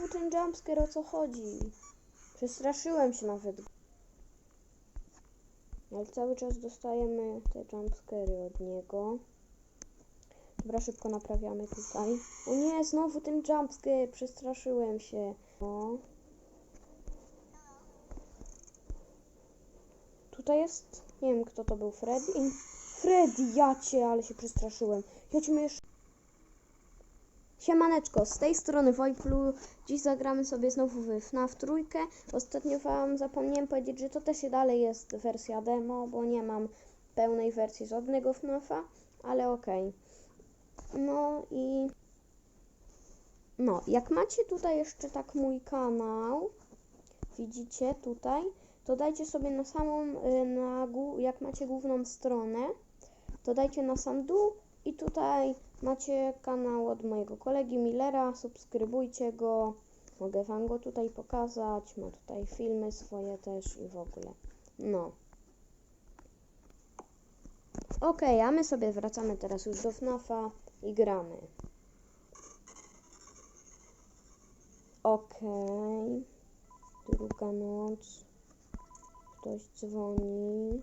znowu ten jumpscare, o co chodzi? Przestraszyłem się nawet. Ale cały czas dostajemy te jumpscary od niego. Dobra, szybko naprawiamy tutaj. O nie, znowu ten jumpscare, przestraszyłem się. O. Tutaj jest, nie wiem kto to był, Freddy? Freddy, ja cię, ale się przestraszyłem. Chodźmy jeszcze. Siemaneczko, z tej strony Wojplu. Dziś zagramy sobie znowu w FNAF trójkę. Ostatnio wam zapomniałem powiedzieć, że to też dalej jest wersja demo, bo nie mam pełnej wersji żadnego FNAFa, ale okej. No i... No, jak macie tutaj jeszcze tak mój kanał, widzicie tutaj, to dajcie sobie na samą, y, na, jak macie główną stronę, to dajcie na sam dół i tutaj macie kanał od mojego kolegi Millera, subskrybujcie go, mogę wam go tutaj pokazać, ma tutaj filmy swoje też i w ogóle. No. Okej, a my sobie wracamy teraz już do FNAFa i gramy. Okej. Druga noc. Ktoś dzwoni.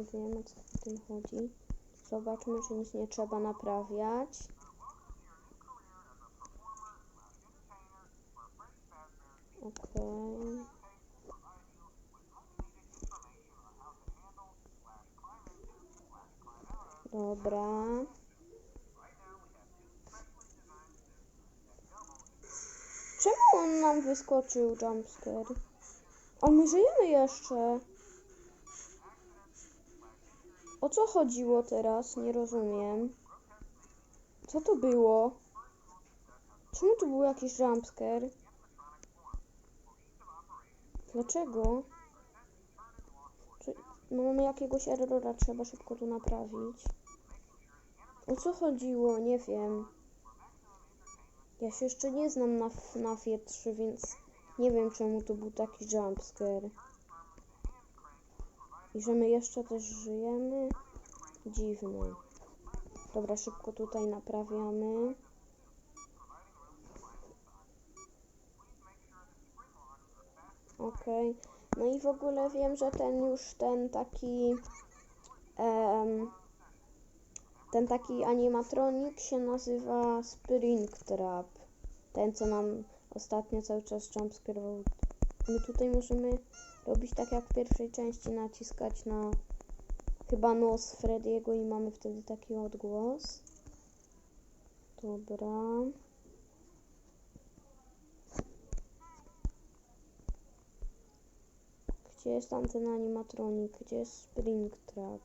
Nie wiem o co w tym chodzi. Zobaczmy, czy nic nie trzeba naprawiać. Okej. Dobra. Czemu on nam wyskoczył jumpscare? A my żyjemy jeszcze. O co chodziło teraz? Nie rozumiem. Co to było? Czemu tu był jakiś jumpscare? Dlaczego? Czy no mamy jakiegoś errora, trzeba szybko tu naprawić. O co chodziło? Nie wiem. Ja się jeszcze nie znam na FNAFie 3, więc nie wiem czemu tu był taki jumpscare. I że my jeszcze też żyjemy? Dziwne. Dobra, szybko tutaj naprawiamy. Okej. No i w ogóle wiem, że ten już ten taki em, ten taki animatronik się nazywa Springtrap. Ten co nam ostatnio cały czas jumpscare'ował. My tutaj możemy robić tak jak w pierwszej części, naciskać na chyba nos Frediego i mamy wtedy taki odgłos. Dobra. Gdzie jest tam ten animatronik? Gdzie jest Springtrap?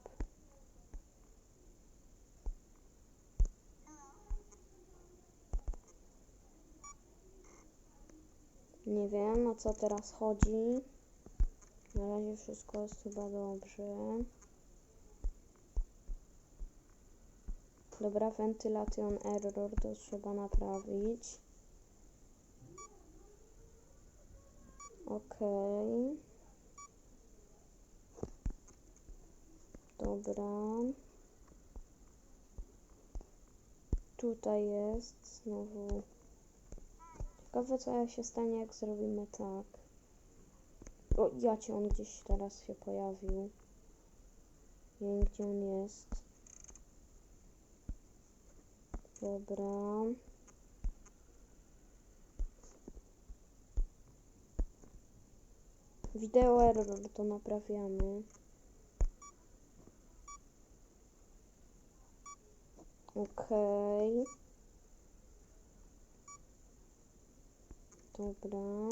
Nie wiem o co teraz chodzi. Na razie wszystko jest chyba dobrze. Dobra, ventilation error to trzeba naprawić. Okej. Dobra. Tutaj jest znowu. Ciekawe co się stanie jak zrobimy tak. O, ja cię on gdzieś teraz się pojawił. Nie wiem gdzie on jest. Dobra. Wideo error to naprawiamy. Okej. Dobra.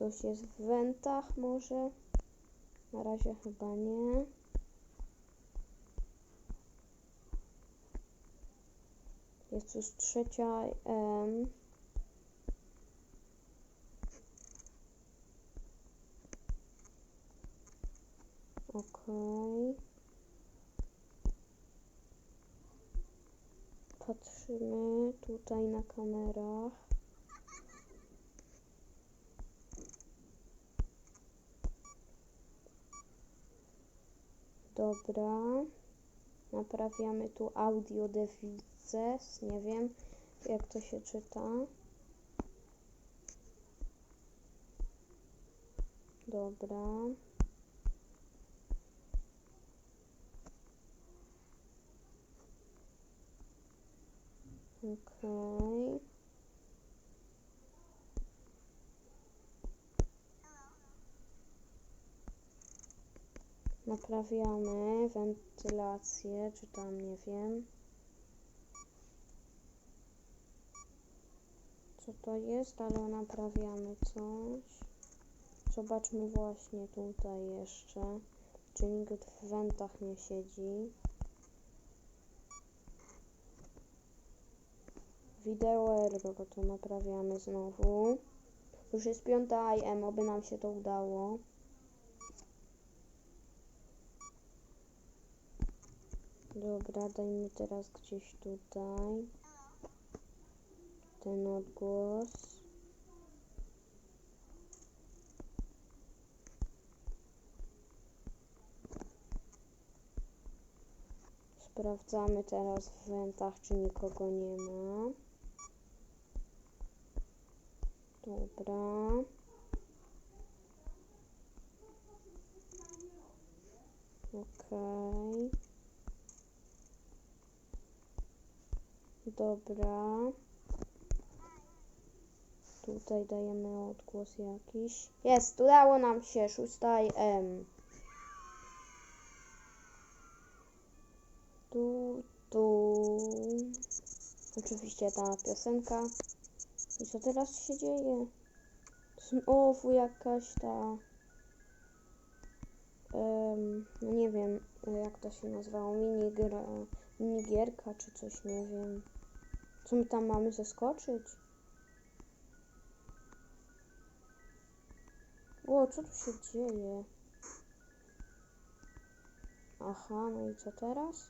Ktoś jest w wentach może? Na razie chyba nie. Jest już trzecia em. Okej. Patrzymy tutaj na kamerach. Dobra. Naprawiamy tu audio devices. Nie wiem, jak to się czyta. Dobra. Okej. Naprawiamy wentylację, czy tam nie wiem. Co to jest, ale naprawiamy coś. Zobaczmy właśnie tutaj jeszcze, czy nikt w wentach nie siedzi. Wideo error to naprawiamy znowu. Już jest piąta IM, oby nam się to udało. Dobra, dajmy teraz gdzieś tutaj ten odgłos. Sprawdzamy teraz w wentach, czy nikogo nie ma. Dobra. Okej. Dobra. Tutaj dajemy odgłos jakiś. Jest, udało nam się, szósta M. Tu, tu. Oczywiście ta piosenka. I co teraz się dzieje? Znowu jakaś ta... no nie wiem, jak to się nazywało, minigierka czy coś, nie wiem. Co my tam mamy zeskoczyć? O, co tu się dzieje? Aha, no i co teraz?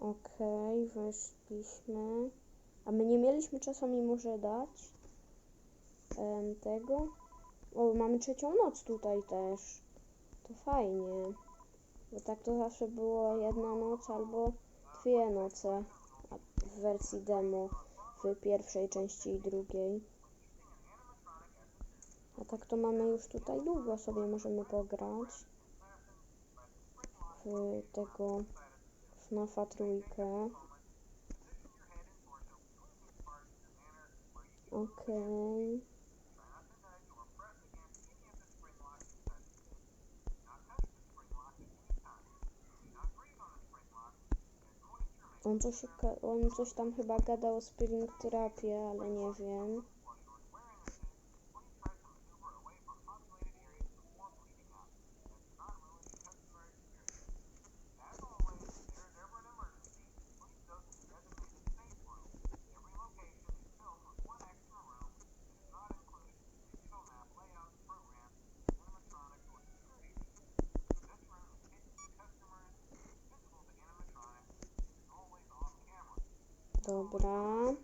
Okej, weszliśmy. A my nie mieliśmy czasami może dać tego? O, mamy trzecią noc tutaj też. To fajnie. Bo tak to zawsze było jedna noc albo dwie noce w wersji demo w pierwszej części i drugiej. A tak to mamy już tutaj długo sobie możemy pograć w tego FNAFa trójkę. Okej. On coś, on coś tam chyba gadał o Spring Trapie, ale nie wiem. Dobra.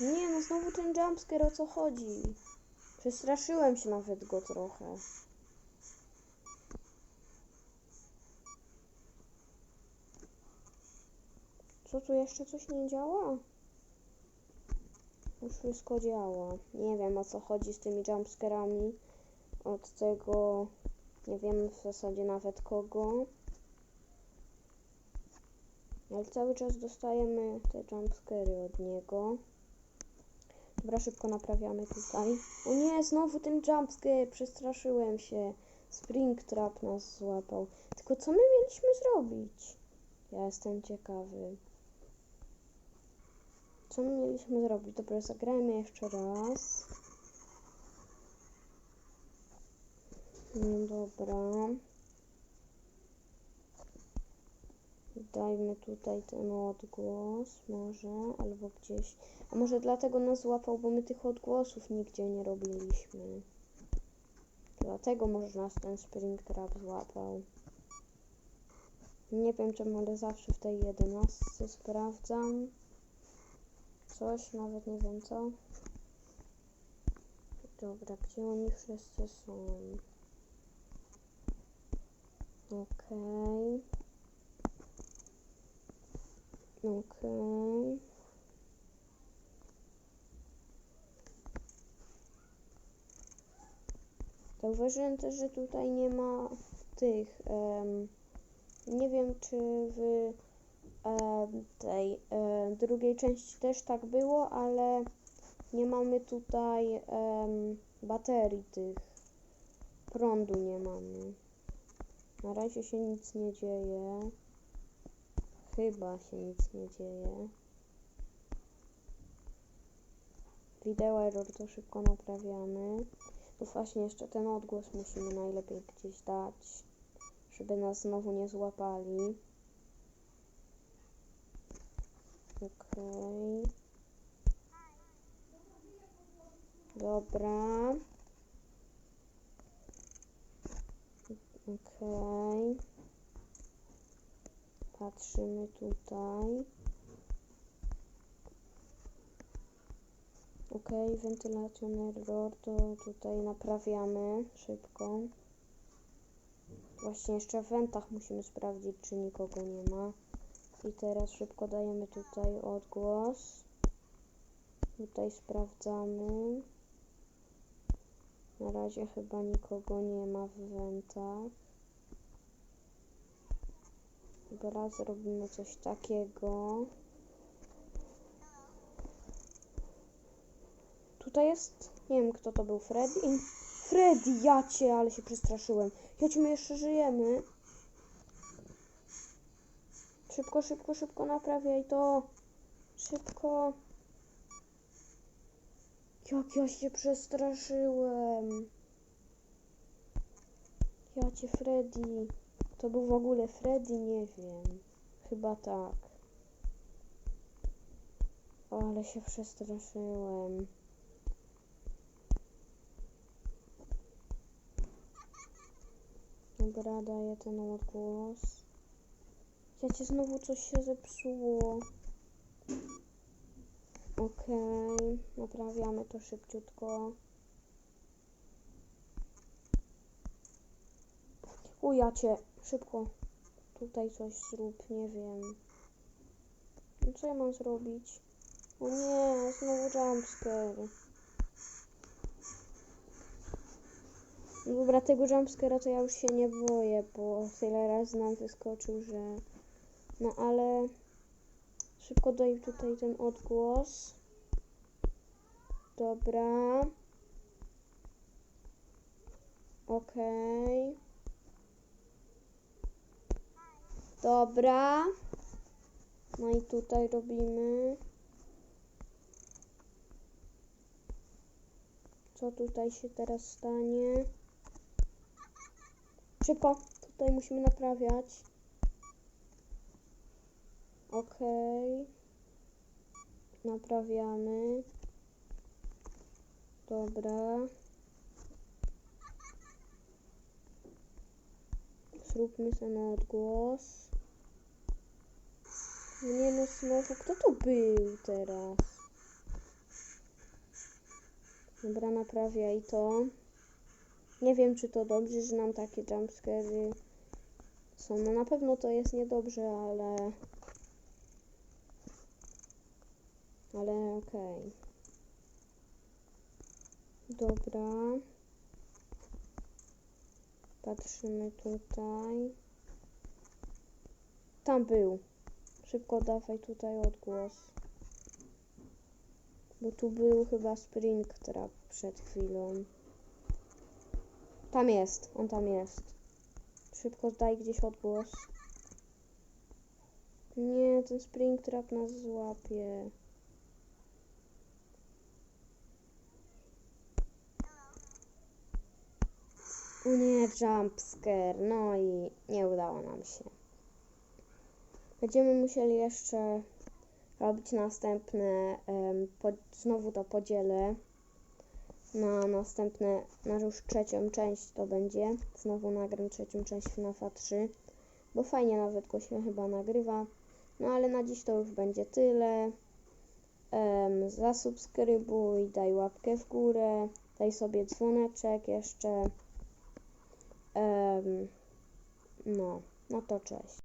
Nie no, znowu ten jumpscare, o co chodzi? Przestraszyłem się nawet go trochę. Co tu jeszcze coś nie działa? Już wszystko działa. Nie wiem o co chodzi z tymi jumpscarami. Od tego nie wiem w zasadzie nawet kogo. Ale cały czas dostajemy te jumpscary od niego. Dobra, szybko naprawiamy tutaj. O nie, znowu ten jumpscare, przestraszyłem się. Springtrap nas złapał. Tylko co my mieliśmy zrobić? Ja jestem ciekawy. Co my mieliśmy zrobić? Dobra, zagrajmy jeszcze raz. No dobra. Dajmy tutaj ten odgłos może, albo gdzieś. A może dlatego nas złapał, bo my tych odgłosów nigdzie nie robiliśmy. Dlatego może nas ten Springtrap złapał. Nie wiem czemu, ale zawsze w tej jedenastce sprawdzam. Coś, nawet nie wiem co. Dobra, gdzie oni wszyscy są? Okej. Okej. Zauważyłem też, że tutaj nie ma tych. em, nie wiem, czy w em, tej em, drugiej części też tak było, ale nie mamy tutaj em, baterii tych. Prądu nie mamy. Na razie się nic nie dzieje. Chyba się nic nie dzieje. Wideo error to szybko naprawiamy. No właśnie, jeszcze ten odgłos musimy najlepiej gdzieś dać, żeby nas znowu nie złapali. Okej. Dobra. Okej. Patrzymy tutaj. Okej, ventylation error to tutaj naprawiamy szybko. Właśnie jeszcze w wentach musimy sprawdzić, czy nikogo nie ma. I teraz szybko dajemy tutaj odgłos. Tutaj sprawdzamy. Na razie chyba nikogo nie ma w wentach. Dobra, zrobimy coś takiego. Tutaj jest, nie wiem kto to był, Freddy? Freddy, ja cię, ale się przestraszyłem. Chodź, my jeszcze żyjemy. Szybko, szybko, szybko naprawiaj to. Szybko. Jak ja się przestraszyłem. Ja cię, Freddy. To był w ogóle Freddy, nie wiem. Chyba tak. O, ale się przestraszyłem. Dobra, daję ten odgłos. Ja cię znowu coś się zepsuło. Okej, naprawiamy to szybciutko. U, ja cię, szybko. Tutaj coś zrób, nie wiem. No co ja mam zrobić? O nie, znowu jumpscare. No Dobra, tego jumpscare'a to ja już się nie boję, bo tyle razy nam wyskoczył, że... No ale... Szybko daj tutaj ten odgłos. Dobra. Okej. Dobra. No i tutaj robimy. Co tutaj się teraz stanie? Szybko, tutaj musimy naprawiać. Okej. Naprawiamy. Dobra. Zróbmy na odgłos. Nie no, znowu, kto to był teraz? Dobra, naprawiaj to. Nie wiem, czy to dobrze, że nam takie jumpscary są. No na pewno to jest niedobrze, ale... Ale okej. Dobra. Patrzymy tutaj. Tam był. Szybko dawaj tutaj odgłos. Bo tu był chyba Spring Trap przed chwilą. Tam jest, on tam jest. Szybko daj gdzieś odgłos. Nie, ten Spring Trap nas złapie. O nie, jumpscare. No i nie udało nam się. Będziemy musieli jeszcze robić następne, po, znowu to podzielę na następne, na już trzecią część to będzie. Znowu nagram trzecią część FNAFa 3, bo fajnie nawet głośno chyba nagrywa. No ale na dziś to już będzie tyle. Em, zasubskrybuj, daj łapkę w górę, daj sobie dzwoneczek jeszcze. Em, no, no to cześć.